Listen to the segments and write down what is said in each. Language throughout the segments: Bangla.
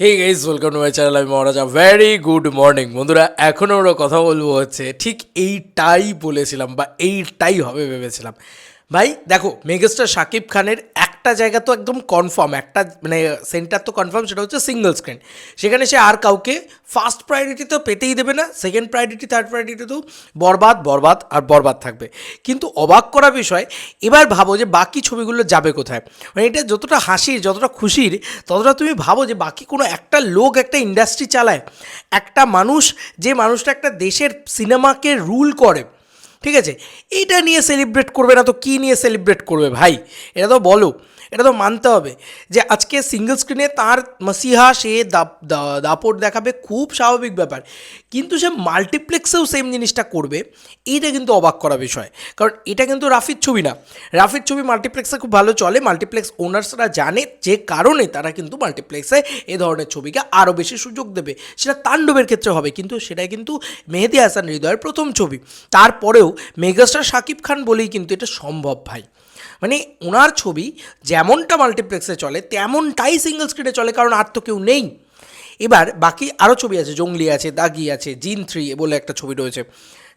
Hey guys welcome to my channel আমি মহারাজা ভেরি গুড মর্নিং বন্ধুরা, এখনও আমরা কথা বলব হচ্ছে, ঠিক এইটাই বলেছিলাম বা এইটাই হবে ভেবেছিলাম। ভাই, দেখো, মেগাস্টার শাকিব খানের একটা জায়গা তো একদম কনফার্ম একটা মানে সেন্টার তো কনফার্ম সেটা হচ্ছে সিঙ্গল স্ক্রিন সেখানে সে আর কাউকে ফার্স্ট প্রায়োরিটি তো পেতেই দেবে না সেকেন্ড প্রায়োরিটি থার্ড প্রায়োরিটি তো বরবাদ বরবাদ আর বরবাদ থাকবে। কিন্তু অবাক করা বিষয়, এবার ভাবো যে বাকি ছবিগুলো যাবে কোথায়? মানে এটা যতটা হাসির যতটা খুশির, ততটা তুমি ভাবো যে বাকি কোনো একটা লোক, একটা ইন্ডাস্ট্রি চালায়। একটা মানুষ, যে মানুষটা একটা দেশের সিনেমাকে রুল করে ঠিক আছে? এইটা নিয়ে সেলিব্রেট করবে না তো কী নিয়ে সেলিব্রেট করবে ভাই? এটা তো বলো, এটা তো মানতে হবে যে আজকে সিঙ্গল স্ক্রিনে তার মাসিহা, সে দাপট দেখাবে, খুব স্বাভাবিক ব্যাপার। কিন্তু সে মাল্টিপ্লেক্সেও সেম জিনিসটা করবে, এইটা কিন্তু অবাক করা বিষয়। কারণ এটা কিন্তু রাফির ছবি না। রাফির ছবি মাল্টিপ্লেক্সে খুব ভালো চলে মাল্টিপ্লেক্স ওনার্সরা জানে যে কারণে তারা কিন্তু মাল্টিপ্লেক্সে এ ধরনের ছবিকে আরও বেশি সুযোগ দেবে। সেটা তাণ্ডবের ক্ষেত্রে হবে, কিন্তু সেটা কিন্তু মেহেদি হাসান হৃদয়ের প্রথম ছবি। তারপরেও মেগাস্টার শাকিব খান বলেই কিন্তু এটা সম্ভব ভাই। মানে ওনার ছবি যেমনটা মাল্টিপ্লেক্সে চলে, তেমনটাই সিঙ্গল স্ক্রিনে চলে, কারণ আর তো কেউ নেই। এবার বাকি আরও ছবি আছে, জঙ্গলি আছে, দাগি আছে, জিন থ্রি বলে একটা ছবি রয়েছে।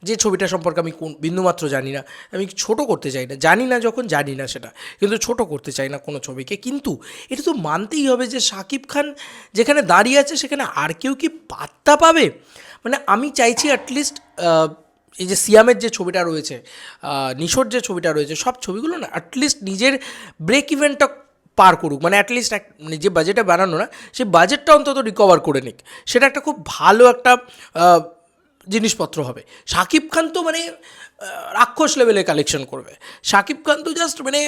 যে ছবিটা সম্পর্কে আমি কোন বিন্দুমাত্র জানি না। আমি ছোট করতে চাই না, জানি না যখন, জানি না সেটা। কিন্তু ছোট করতে চাই না কোনো ছবিকে। কিন্তু এটা তো মানতেই হবে যে শাকিব খান যেখানে দাঁড়িয়ে আছে, সেখানে আর কেউ কি পাত্তা পাবে? মানে আমি চাইছি অ্যাটলিস্ট এই যে সিয়ামের যে ছবিটা রয়েছে নিশোর যে ছবিটা রয়েছে, সব ছবিগুলো না অ্যাটলিস্ট নিজের ব্রেক ইভেন্টটা পার করুক। মানে অ্যাটলিস্ট এক মানে যে বাজেটটা বানানো না সেই বাজেটটা অন্তত রিকভার করে নিক। সেটা একটা খুব ভালো একটা জিনিসপত্র হবে। শাকিব খান তো মানে রাক্ষস লেভেলে কালেকশন করবে। শাকিব খান তো জাস্ট মানে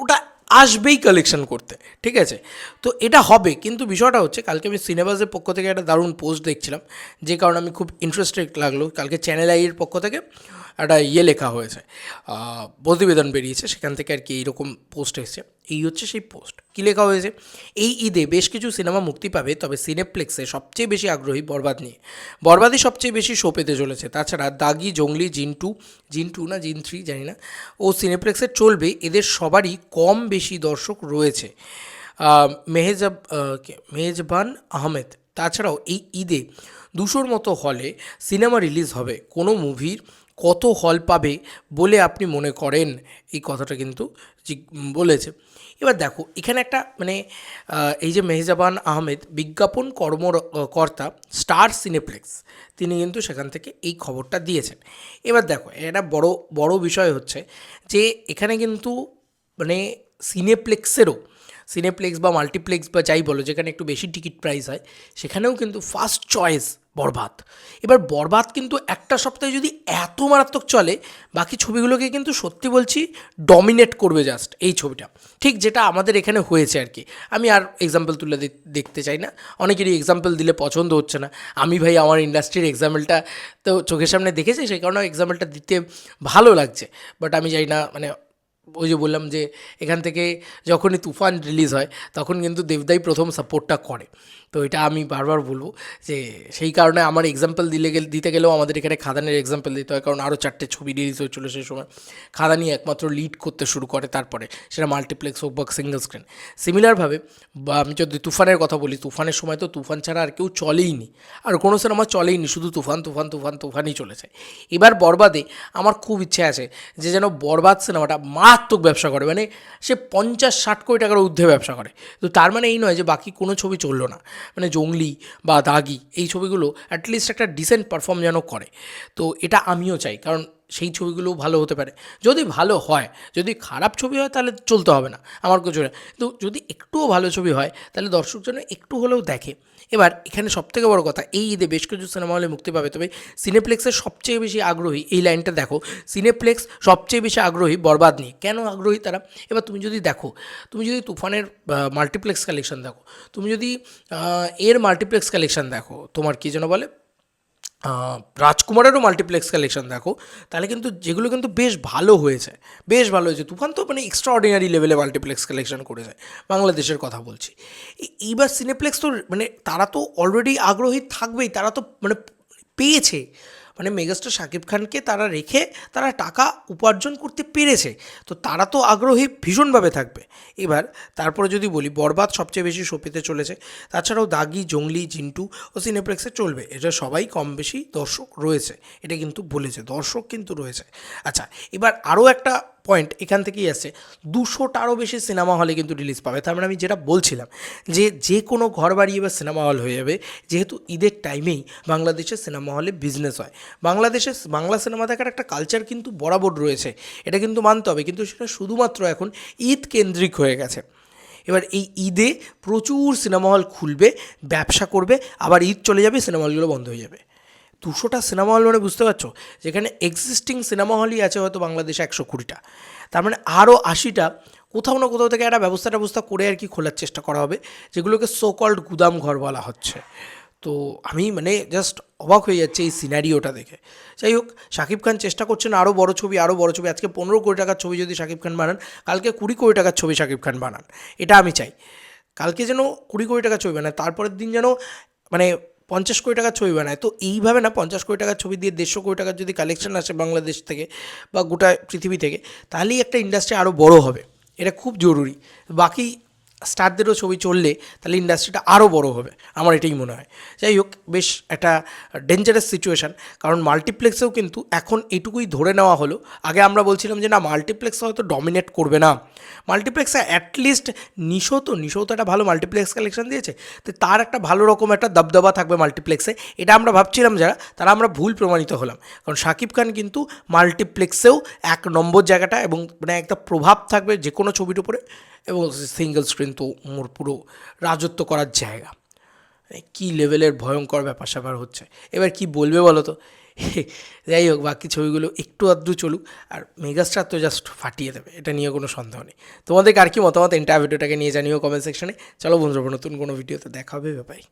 ওটা আসবেই কালেকশন করতে, ঠিক আছে? তো এটা হবে, কিন্তু বিষয়টা হচ্ছে কালকে আমি সিনেমাসের পক্ষ থেকে একটা দারুণ পোস্ট দেখছিলাম, যে কারণে আমি খুব ইন্টারেস্টেড লাগল। কালকে চ্যানেল আইয়ের পক্ষ থেকে। একটা ইয়ে লেখা হয়েছে প্রতিবেদন বেরিয়েছে, সেখান থেকে আর কি এইরকম পোস্ট এসেছে। এই হচ্ছে সেই পোস্ট কী লেখা হয়েছে? এই ঈদে বেশ কিছু সিনেমা মুক্তি পাবে, তবে সিনেপ্লেক্সে সবচেয়ে বেশি আগ্রহী বরবাদ নিয়ে। বরবাদই সবচেয়ে বেশি শো পেতে চলেছে। তাছাড়া দাগি, জঙ্গলি জিন টু জিন টু না, জিন থ্রি, জানি না, ও সিনেপ্লেক্সে চলবে। এদের সবারই কম বেশি দর্শক রয়েছে। মেহেজাব মেহেজবান আহমেদ। তাছাড়াও এই ঈদে দুশোর মতো হলে সিনেমা রিলিজ হবে। কোনো মুভির কত হল পাবে বলে আপনি মনে করেন? এই কথাটা কিন্তু বলেছে। এবার দেখো, এখানে একটা মানে এই যে মেহজাবান আহমেদ বিজ্ঞাপন কর্মকর্তা স্টার সিনেপ্লেক্স, তিনি কিন্তু সেখান থেকে এই খবরটা দিয়েছেন। এবার দেখো এটা বড় বড় বিষয় হচ্ছে যে এখানে কিন্তু মানে সিনেপ্লেক্সেরও, সিনেপ্লেক্স বা মাল্টিপ্লেক্স বা যাই বলো, যেখানে একটু বেশি টিকিট প্রাইস হয়, সেখানেও কিন্তু ফার্স্ট চয়েস বরবাদ। এবার বরবাদ কিন্তু একটা সপ্তাহে যদি এত মারাত্মক চলে, বাকি ছবিগুলোকে কিন্তু সত্যি বলছি ডমিনেট করবে জাস্ট এই ছবিটা। ঠিক যেটা আমাদের এখানে হয়েছে আর কি। আমি আর এক্সাম্পল তুলে দেখতে চাই না। অনেকেরই এক্সাম্পল দিলে পছন্দ হচ্ছে না। আমি ভাই আমার ইন্ডাস্ট্রির এক্সাম্পলটা তো চোখের সামনে দেখেছি, সেই কারণে এক্সাম্পলটা দিতে ভালো লাগছে। বাট আমি জানি না মানে ওই যে বললাম যে এখান থেকে যখনই তুফান রিলিজ হয়, তখন কিন্তু দেবদাই প্রথম সাপোর্টটা করে। তো এটা আমি বারবার বলব যে সেই কারণে আমার এক্সাম্পল দিলে গেলে, দিতে গেলেও আমাদের এখানে খাদানের এক্সাম্পল দিতে হয়, কারণ আরও চারটে ছবি রিলিজ হয়েছিল সেই সময়। খাদানি একমাত্র লিড করতে শুরু করে তারপরে, সেটা মাল্টিপ্লেক্স হোক বা সিঙ্গল স্ক্রিন সিমিলারভাবে বা আমি যদি তুফানের কথা বলি, তুফানের সময় তো তুফান ছাড়া আর কেউ চলেই নি আর কোনো সিনেমা চলেই নি শুধু তুফান তুফান তুফান, তুফানই চলেছে। এবার বরবাদে আমার খুব ইচ্ছে আছে যে যেন বরবাদ সিনেমাটা মারাত্মক ব্যবসা করে। মানে সে পঞ্চাশ, ষাট কোটি টাকার ঊর্ধ্বে ব্যবসা করে। তো তার মানে এই নয় যে বাকি কোনো ছবি চলল না। মানে জঙ্গলি বা দাগি এই ছবিগুলো অ্যাটলিস্ট একটা ডিসেন্ট পারফর্ম যেন করে। তো এটা আমিও চাই। কারণ সেই ছবিগুলোও ভালো হতে পারে। যদি ভালো হয়, যদি খারাপ ছবি হয় তাহলে চলতে হবে না, আমার কিছু কিন্তু যদি একটুও ভালো ছবি হয়, তাহলে দর্শক যেন একটু হলেও দেখে। এবার এখানে সবথেকে বড় কথা, এই ঈদে বেশ কিছু সিনেমা হলে মুক্তি পাবে। তবে সিনেপ্লেক্সের সবচেয়ে বেশি আগ্রহী, এই লাইনটা দেখো, সিনেপ্লেক্স সবচেয়ে বেশি আগ্রহী বরবাদ নিয়ে। কেন আগ্রহী তারা? এবার তুমি যদি দেখো, তুমি যদি তুফানের মাল্টিপ্লেক্স কালেকশন দেখো, তুমি যদি এর মাল্টিপ্লেক্স কালেকশন দেখো, তোমার কী যেন বলে? রাজকুমারেরও মাল্টিপ্লেক্স কালেকশন দেখো। তাহলে কিন্তু যেগুলো কিন্তু বেশ ভালো হয়েছে। বেশ ভালো হয়েছে। তুফান তো মানে এক্সট্রা অর্ডিনারি লেভেলে মাল্টিপ্লেক্স কালেকশন করেছে। বাংলাদেশের কথা বলছি। এইবার সিনেপ্লেক্স তো মানে তারা তো অলরেডি আগ্রহী থাকবেই। তারা তো মানে পেয়েছে। মানে মেগাস্টার শাকিব খানকে তারা রেখে তারা টাকা উপার্জন করতে পেরেছে। তো তারা তো আগ্রহী ভীষণভাবে থাকবে। এবার তারপরে যদি বলি, বরবাদ সবচেয়ে বেশি শো পেতে চলেছে। তাছাড়াও দাগি, জঙ্গলি, জিন্টু ও সিনেপ্লেক্সে চলবে। এটা সবাই কম বেশি দর্শক রয়েছে। এটা কিন্তু বলেছে, দর্শক কিন্তু রয়েছে। আচ্ছা এবার আরও একটা পয়েন্ট এখান থেকেই আসছে দুশোটারও বেশি সিনেমা হলে কিন্তু রিলিজ পাবে। তার মানে আমি যেটা বলছিলাম যে যে কোনো ঘর বাড়ি এবার সিনেমা হল হয়ে যাবে, যেহেতু ঈদের টাইমেই বাংলাদেশের সিনেমা হলে বিজনেস হয়। বাংলাদেশের বাংলা সিনেমা দেখার একটা কালচার কিন্তু বরাবর রয়েছে, এটা কিন্তু মানতে হবে। কিন্তু সেটা শুধুমাত্র এখন ঈদ কেন্দ্রিক হয়ে গেছে। এবার এই ঈদে প্রচুর সিনেমা হল খুলবে, ব্যবসা করবে, আবার ঈদ চলে যাবে সিনেমা হলগুলো বন্ধ হয়ে যাবে। দুশোটা সিনেমা হল মানে বুঝতে পারছ? যেখানে এক্সিস্টিং সিনেমা হলই আছে হয়তো বাংলাদেশে একশো কুড়িটা। তার মানে আরও আশিটা, কোথাও না কোথাও থেকে একটা ব্যবস্থা ব্যবস্থা করে আর কি খোলার চেষ্টা করা হবে, যেগুলোকে সো কল্ড গুদাম ঘর বলা হচ্ছে। তো আমি মানে জাস্ট অবাক হয়ে যাচ্ছে এই সিনারিওটা দেখে। যাই হোক, শাকিব খান চেষ্টা করছেন আরও বড় ছবি আরও বড় ছবি। আজকে পনেরো কোটি টাকার ছবি যদি শাকিব খান বানান, কালকে কুড়ি কোটি টাকার ছবি শাকিব খান বানান। এটা আমি চাই। কালকে যেন কুড়ি কোটি টাকার ছবি বানায়, তারপরের দিন যেন মানে পঞ্চাশ কোটি টাকার ছবি বানায়। তো এইভাবে না পঞ্চাশ কোটি টাকার ছবি দিয়ে দেড়শো কোটি টাকার যদি কালেকশন আসে বাংলাদেশ থেকে বা গোটা পৃথিবী থেকে, তাহলেই একটা ইন্ডাস্ট্রি আরও বড় হবে। এটা খুব জরুরি। বাকি স্টারদেরও ছবি চললে তাহলে ইন্ডাস্ট্রিটা আরও বড় হবে, আমার এটাই মনে হয়। যাই হোক, বেশ একটা ডেঞ্জারাস সিচুয়েশান কারণ মাল্টিপ্লেক্সেও কিন্তু এখন এটুকুই ধরে নেওয়া হলো। আগে আমরা বলছিলাম যে না মাল্টিপ্লেক্স হয়তো ডমিনেট করবে না। মাল্টিপ্লেক্সে অ্যাটলিস্ট নিশো তো নিশো তো একটা ভালো মাল্টিপ্লেক্স কালেকশন দিয়েছে। তো তার একটা ভালো রকম একটা দবদবা থাকবে মাল্টিপ্লেক্সে এটা আমরা ভাবছিলাম যারা, তারা আমরা ভুল প্রমাণিত হলাম। কারণ শাকিব খান কিন্তু মাল্টিপ্লেক্সেও এক নম্বর জায়গাটা এবং মানে একটা প্রভাব থাকবে যে কোনো ছবির উপরে। এবং সিঙ্গেল স্ক্রিন তো মোর পুরো রাজত্ব করার জায়গা। কি কী লেভেলের ভয়ঙ্কর ব্যাপার স্যাপার হচ্ছে। এবার কি বলবে বলো তো যাই হোক, বাকি ছবিগুলো একটু আধটু চলুক, আর মেগাস্টার তো জাস্ট ফাটিয়ে দেবে, এটা নিয়ে কোনো সন্দেহ নেই। তোমাদের আর কি মতামত? এন্টার ভিডিওটাকে নিয়ে জানিও কমেন্ট সেকশনে চলো বন্ধুরা, নতুন কোনো ভিডিওতে দেখা হবে ব্যাপারে